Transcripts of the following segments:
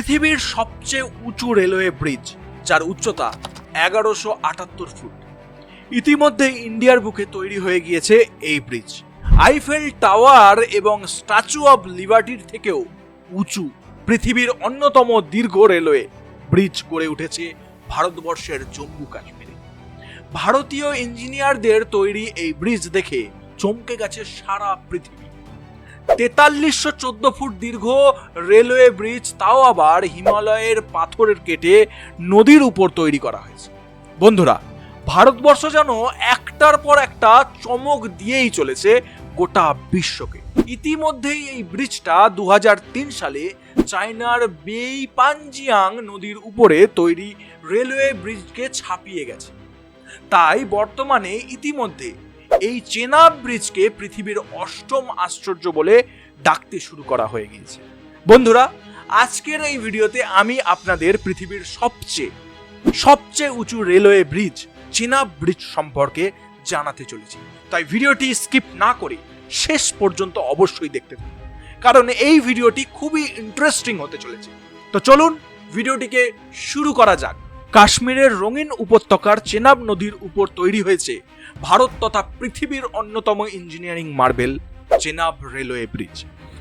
পৃথিবীর সবচেয়ে উঁচু রেলওয়ে ব্রিজ, যার উচ্চতা এগারোশো আটাত্তর ফুট। ইতিমধ্যে ইন্ডিয়ার বুকে তৈরি হয়ে গিয়েছে এই ব্রিজ। আইফেল টাওয়ার এবং স্ট্যাচু অব লিবার্টির থেকেও উঁচু, পৃথিবীর অন্যতম দীর্ঘ রেলওয়ে ব্রিজ গড়ে উঠেছে ভারতবর্ষের জম্মু কাশ্মীরে। ভারতীয় ইঞ্জিনিয়ারদের তৈরি এই ব্রিজ দেখে চমকে গেছে সারা পৃথিবী। তেতাল্লিশশো চোদ্দ ফুট দীর্ঘ রেলওয়ে ব্রিজ, তাও আবার হিমালয়ের পাথরের কেটে নদীর উপর তৈরি করা হয়েছে। বন্ধুরা, ভারতবর্ষ যেন একটার পর একটা চমক দিয়েই চলেছে গোটা বিশ্বকে। ইতিমধ্যেই এই ব্রিজটা দু হাজার তিন সালে চায়নার বেইপানজিয়াং নদীর উপরে তৈরি রেলওয়ে ব্রিজকে ছাপিয়ে গেছে। তাই বর্তমানে ইতিমধ্যে এই চেনাব ব্রিজকে পৃথিবীর অষ্টম আশ্চর্য বলে ডাকতে শুরু করা হয়ে গিয়েছে। বন্ধুরা, আজকের এই ভিডিওতে আমি আপনাদের পৃথিবীর সবচেয়ে সবচেয়ে উঁচু রেলওয়ে ব্রিজ চেনাব ব্রিজ সম্পর্কে জানাতে চলেছি। তাই ভিডিওটি স্কিপ না করে শেষ পর্যন্ত অবশ্যই দেখতে থাকুন, কারণ এই ভিডিওটি খুবই ইন্টারেস্টিং হতে চলেছে। তো চলুন, ভিডিওটিকে শুরু করা যাক। কাশ্মীরের রঙিন উপত্যকার চেনাব নদীর উপর তৈরি হয়েছে ভারত তথা পৃথিবীর অন্যতম engineering marvel Chenab railway bridge.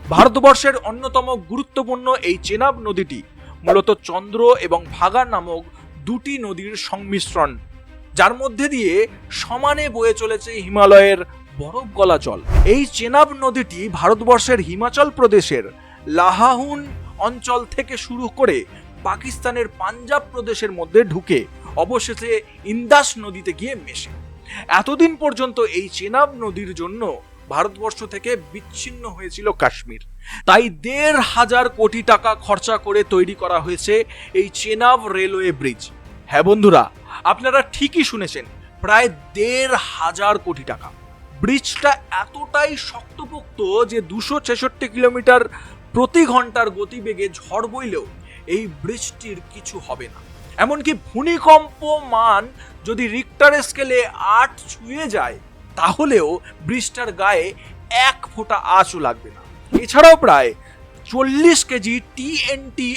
ভারতবর্ষের অন্যতম গুরুত্বপূর্ণ এই চেনাব নদীটি মূলত চন্দ্র এবং ভাগা নামক দুটি নদীর সংমিশ্রণ, যার মধ্যে দিয়ে সমানে বয়ে চলেছে হিমালয়ের বরফ গলা জল এই চেনাব নদীটি ভারতবর্ষের হিমাচল প্রদেশের লাহাহুন অঞ্চল থেকে শুরু করে পাকিস্তানের পাঞ্জাব প্রদেশের মধ্যে ঢুকে অবশেষে ইন্দাস নদীতে গিয়ে মেশে। এতদিন পর্যন্ত এই চেনাব নদীর জন্য ভারতবর্ষ থেকে বিচ্ছিন্ন হয়েছিল কাশ্মীর। তাই দেড় হাজার কোটি টাকা খরচা করে তৈরি করা হয়েছে এই চেনাব রেলওয়ে ব্রিজ। হ্যাঁ বন্ধুরা, আপনারা ঠিকই শুনেছেন, প্রায় দেড় হাজার কোটি টাকা। ব্রিজটা এতটাই শক্তপোক্ত যে দুশো ছেষট্টি কিলোমিটার প্রতি ঘণ্টার গতিবেগে ঝড় বইলেও এই ব্রিজটির কিছু হবে না। এমনকি ভূমিকম্প মান যদি রিক্টার স্কেলে আট ছুঁয়ে যায়, তাহলেও ব্রিজটার গায়ে এক ফোঁটা আঁচও লাগবে না। এছাড়াও প্রায় চল্লিশ কেজি টিএনটি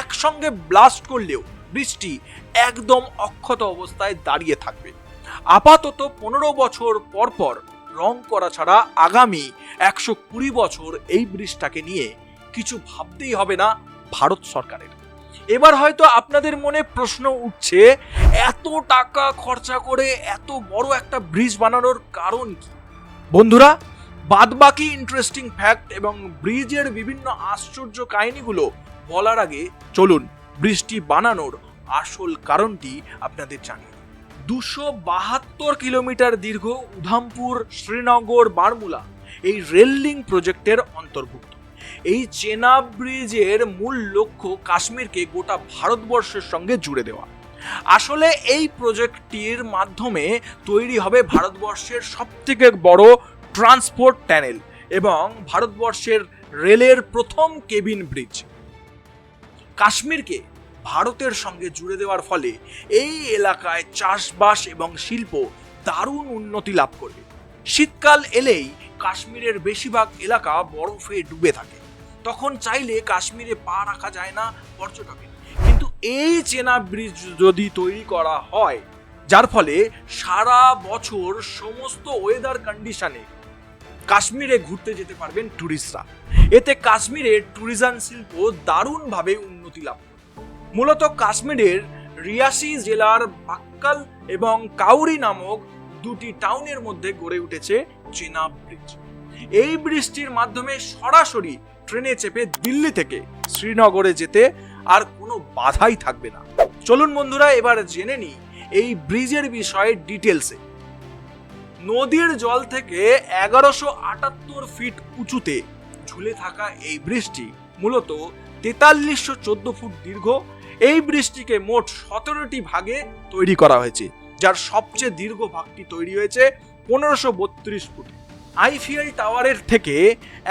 একসঙ্গে ব্লাস্ট করলেও বৃষ্টি একদম অক্ষত অবস্থায় দাঁড়িয়ে থাকবে। আপাতত পনেরো বছর পর পর রং করা ছাড়া আগামী একশো কুড়ি বছর এই ব্রিজটাকে নিয়ে কিছু ভাবতেই হবে না ভারত সরকারের। এবার হয়তো আপনাদের মনে প্রশ্ন উঠছে, এত টাকা খরচা করে এত বড় একটা ব্রিজ বানানোর কারণ কি? বন্ধুরা, বাদবাকি ইন্টারেস্টিং ফ্যাক্ট এবং ব্রিজের বিভিন্ন আশ্চর্য কাহিনীগুলো বলার আগে চলুন ব্রিজটি বানানোর আসল কারণটি আপনাদের জানি দুশো বাহাত্তর কিলোমিটার দীর্ঘ উধামপুর শ্রীনগর বারমুলা এই রেল লিঙ্ক প্রজেক্টের অন্তর্ভুক্ত। এই চেনাব ব্রিজের মূল লক্ষ্য কাশ্মীরকে গোটা ভারতবর্ষের সঙ্গে জুড়ে দেওয়া। আসলে এই প্রজেক্টটির মাধ্যমে তৈরি হবে ভারতবর্ষের সবথেকে বড় ট্রান্সপোর্ট ট্যানেল এবং ভারতবর্ষের রেলের প্রথম কেবিন ব্রিজ। কাশ্মীরকে ভারতের সঙ্গে জুড়ে দেওয়ার ফলে এই এলাকায় চাষবাস এবং শিল্প দারুণ উন্নতি লাভ করবে। শীতকাল এলেই কাশ্মীরের বেশিরভাগ এলাকা বরফে ডুবে থাকে। তখন চাইলে কাশ্মীরে পা রাখা যায় না পর্যটকের কিন্তু এই চেনা ব্রিজ যদি তৈরি করা হয়, যার ফলে সারা বছর সমস্ত ওয়েদার কন্ডিশনে কাশ্মীরে ঘুরতে যেতে পারবেন ট্যুরিস্টরা এতে কাশ্মীরের ট্যুরিজম শিল্প দারুণভাবে উন্নতি লাভ মূলত কাশ্মীরের রিয়াসি জেলার বাক্কাল এবং কাউরি নামক দুটি টাউনের মধ্যে গড়ে উঠেছে চেনাব ব্রিজ। এই ব্রিজটির মাধ্যমে সরাসরি ট্রেনে চেপে দিল্লি থেকে শ্রীনগরে যেতে আর কোনো বাধাই থাকবে না। চলুন বন্ধুরা, এবার জেনে নিই এই ব্রিজের বিষয়ে ডিটেলসে। নদীর জল থেকে এগারোশো আটাত্তর ফিট উঁচুতে ঝুলে থাকা এই ব্রিজটি মূলত তেতাল্লিশশো চোদ্দ ফুট দীর্ঘ। এই ব্রিজটিকে মোট সতেরোটি ভাগে তৈরি করা হয়েছে, যার সবচেয়ে দীর্ঘ ভাগটি তৈরি হয়েছে পনেরোশো বত্রিশ ফুট। আইফিএল টাওয়ারের থেকে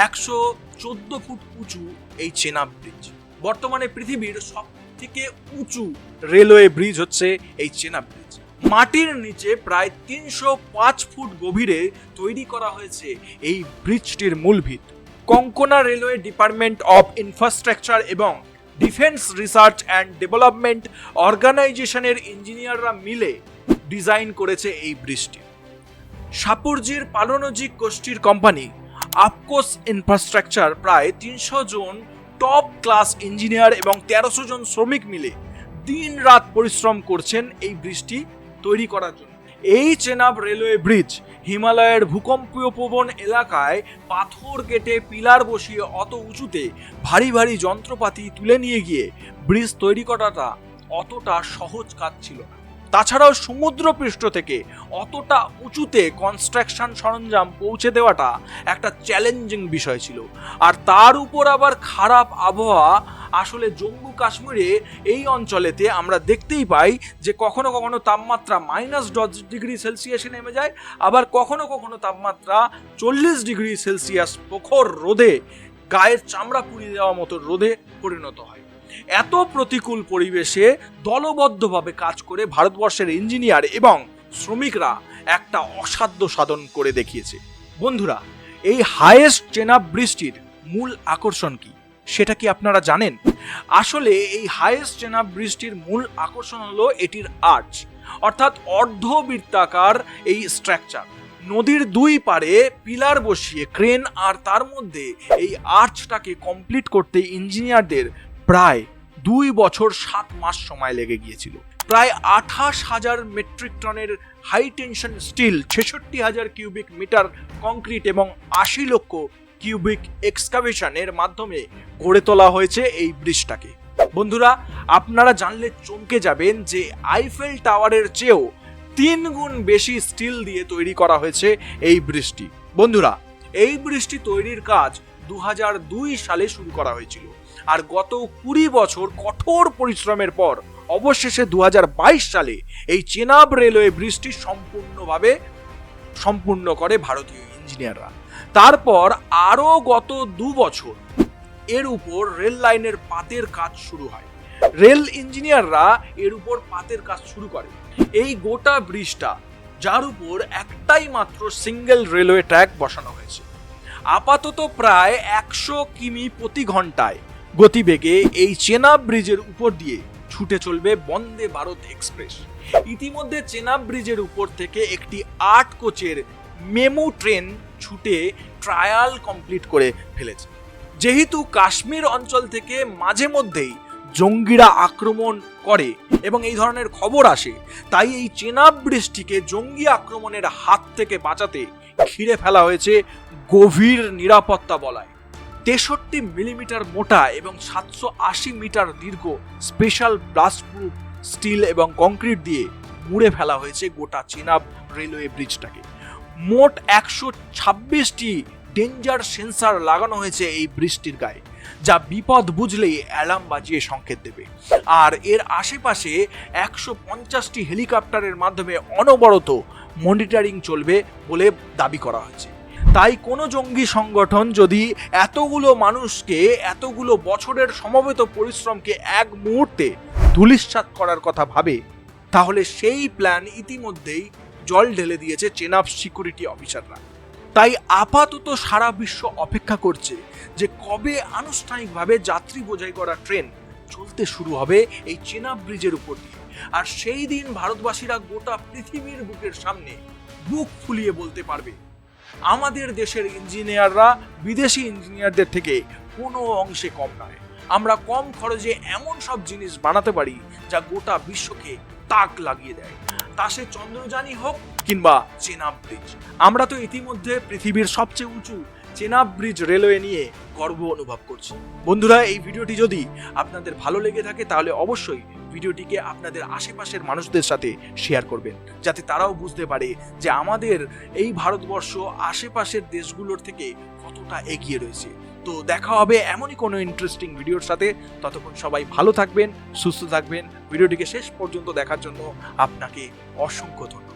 একশো চোদ্দ ফুট উঁচু এই চেনাব ব্রিজ। বর্তমানে পৃথিবীর সব থেকে উঁচু রেলওয়ে ব্রিজ হচ্ছে এই চেনাব ব্রিজ। মাটির নিচে প্রায় তিনশো পাঁচ ফুট গভীরে তৈরি করা হয়েছে এই ব্রিজটির মূল ভিত। Konkan railway department of infrastructure এবং ডিফেন্স রিসার্চ অ্যান্ড ডেভেলপমেন্ট অর্গানাইজেশনের ইঞ্জিনিয়াররা মিলে ডিজাইন করেছে এই ব্রিজটি। সাপুরজির পালনজিক গোষ্ঠীর কোম্পানি আপকোস ইনফ্রাস্ট্রাকচার প্রায় তিনশো জন টপ ক্লাস ইঞ্জিনিয়ার এবং তেরোশো জন শ্রমিক মিলে দিন রাত পরিশ্রম করছেন এই ব্রিজটি তৈরি করার জন্য। এই চেনাব রেলওয়ে ব্রিজ হিমালয়ের ভূকম্পীয় প্রবণ এলাকায় পাথর কেটে পিলার বসিয়ে অত উঁচুতে ভারী ভারী যন্ত্রপাতি তুলে নিয়ে গিয়ে ব্রিজ তৈরি করাটা অতটা সহজ কাজ ছিল না। তাছাড়াও সমুদ্রপৃষ্ঠ থেকে অতটা উঁচুতে কনস্ট্রাকশন সরঞ্জাম পৌঁছে দেওয়াটা একটা চ্যালেঞ্জিং বিষয় ছিল। আর তার উপর আবার খারাপ আবহাওয়া আসলে জম্মু কাশ্মীরে এই অঞ্চলেতে আমরা দেখতেই পাই যে কখনো কখনো তাপমাত্রা মাইনাস দশ ডিগ্রি সেলসিয়াসে নেমে যায়, আবার কখনো কখনো তাপমাত্রা চল্লিশ ডিগ্রি সেলসিয়াস প্রখর রোদে গায়ের চামড়া পুড়িয়ে দেওয়া মতো রোদে পরিণত হয়। এত প্রতিকূল পরিবেশে দলবদ্ধভাবে কাজ করে ভারতবর্ষের ইঞ্জিনিয়ার এবং শ্রমিকরা একটা অসাধ্য সাধন করে দেখিয়েছে। বন্ধুরা, এই হায়েস্ট চেনাব বৃষ্টির মূল আকর্ষণ কি? সেটা কি আপনারা জানেন? আসলে এই হায়েস্ট চেনাব বৃষ্টির মূল আকর্ষণ হলো এটির আর্চ অর্থাৎ অর্ধবৃত্তাকার এই স্ট্রাকচার নদীর দুই পারে পিলার বসিয়ে ক্রেন আর তার মধ্যে এই আর্চটাকে কমপ্লিট করতে ইঞ্জিনিয়ারদের প্রায় দুই বছর সাত মাস সময় লেগে গিয়েছিল। প্রায় আঠাশ হাজার মেট্রিক টনের হাই টেনশন স্টিল ছেষট্টি হাজার কিউবিক মিটার কংক্রিট এবং আশি লক্ষ কিউবিক এক্সকাভেশনের মাধ্যমে গড়ে তোলা হয়েছে এই ব্রিজটাকে। বন্ধুরা, আপনারা জানলে চমকে যাবেন যে আইফেল টাওয়ারের চেয়েও তিন গুণ বেশি স্টিল দিয়ে তৈরি করা হয়েছে এই ব্রিজটি। বন্ধুরা, এই ব্রিজটি তৈরির কাজ দু হাজার দুই সালে শুরু করা হয়েছিল। আর গত কুড়ি বছর কঠোর পরিশ্রমের পর অবশেষে দু হাজার বাইশ সালে এই চেনাব রেলওয়ে ব্রিজটি সম্পূর্ণভাবে সম্পূর্ণ করে ভারতীয় ইঞ্জিনিয়াররা। তারপর আরও গত দু বছর এর উপর রেল লাইনের পাতের কাজ শুরু হয়। রেল ইঞ্জিনিয়াররা এর উপর পাতের কাজ শুরু করে। এই গোটা ব্রিজটা, যার উপর একটাই মাত্র সিঙ্গেল রেলওয়ে ট্র্যাক বসানো হয়েছে। আপাতত প্রায় একশো কিমি প্রতি ঘন্টায়। গতিবেগে এই চেনাব ব্রিজের উপর দিয়ে ছুটে চলবে বন্দে ভারত এক্সপ্রেস। ইতিমধ্যে চেনাব ব্রিজের উপর থেকে একটি আট কোচের মেমু ট্রেন ছুটে ট্রায়াল কমপ্লিট করে ফেলেছে। যেহেতু কাশ্মীর অঞ্চল থেকে মাঝে মধ্যেই জঙ্গিরা আক্রমণ করে এবং এই ধরনের খবর আসে, তাই এই চেনাব ব্রিজটিকে জঙ্গি আক্রমণের হাত থেকে বাঁচাতে ঘিরে ফেলা হয়েছে গভীর নিরাপত্তা বলায়। তেষট্টি মিলিমিটার মোটা এবং সাতশো আশি মিটার দীর্ঘ স্পেশাল ব্লাস্ট প্রুফ স্টিল এবং কংক্রিট দিয়ে মুড়ে ফেলা হয়েছে গোটা চেনাব রেলওয়ে ব্রিজটাকে। মোট একশো ছাব্বিশটি ডেঞ্জার সেন্সার লাগানো হয়েছে এই ব্রিজটির গায়ে, যা বিপদ বুঝলেই অ্যালার্ম বাজিয়ে সংকেত দেবে। আর এর আশেপাশে একশো পঞ্চাশটি হেলিকপ্টারের মাধ্যমে অনবরত মনিটরিং চলবে বলে দাবি করা হয়েছে। তাই কোনো জঙ্গি সংগঠন যদি এতগুলো মানুষকে, এতগুলো বছরের সমবেত পরিশ্রমকে এক মুহূর্তে ধুলিস্বাত করার কথা ভাবে, তাহলে সেই প্ল্যান ইতিমধ্যেই জল ঢেলে দিয়েছে চেনাব সিকিউরিটি অফিসাররা তাই আপাতত সারা বিশ্ব অপেক্ষা করছে যে কবে আনুষ্ঠানিকভাবে যাত্রী বোঝাই করা ট্রেন চলতে শুরু হবে এই চেনাব ব্রিজের উপর দিয়ে। আর সেই দিন ভারতবাসীরা গোটা পৃথিবীর বুকের সামনে বুক ফুলিয়ে বলতে পারবে আমাদের দেশের ইঞ্জিনিয়াররা, বিদেশি ইঞ্জিনিয়ারদের থেকে কোনো অংশে কম নয়। আমরা কম খরচে এমন সব জিনিস বানাতে পারি যা গোটা বিশ্বকে তাক লাগিয়ে দেয়। তা সে চন্দ্রযানই হোক কিংবা চেনাব ব্রিজ। আমরা তো ইতিমধ্যে পৃথিবীর সবচেয়ে উঁচু চেনাব ব্রিজ রেলওয়ে নিয়ে গর্ব অনুভব করছি। বন্ধুরা, এই ভিডিওটি যদি আপনাদের ভালো লেগে থাকে, তাহলে অবশ্যই ভিডিওটিকে আপনাদের আশেপাশের মানুষদের সাথে শেয়ার করবেন, যাতে তারাও বুঝতে পারে যে আমাদের এই ভারতবর্ষ আশেপাশের দেশগুলোর থেকে কতটা এগিয়ে রয়েছে। তো দেখা হবে এমনই কোনো ইন্টারেস্টিং ভিডিওর সাথে। ততক্ষণ সবাই ভালো থাকবেন, সুস্থ থাকবেন। ভিডিওটিকে শেষ পর্যন্ত দেখার জন্য আপনাকে অসংখ্য ধন্যবাদ।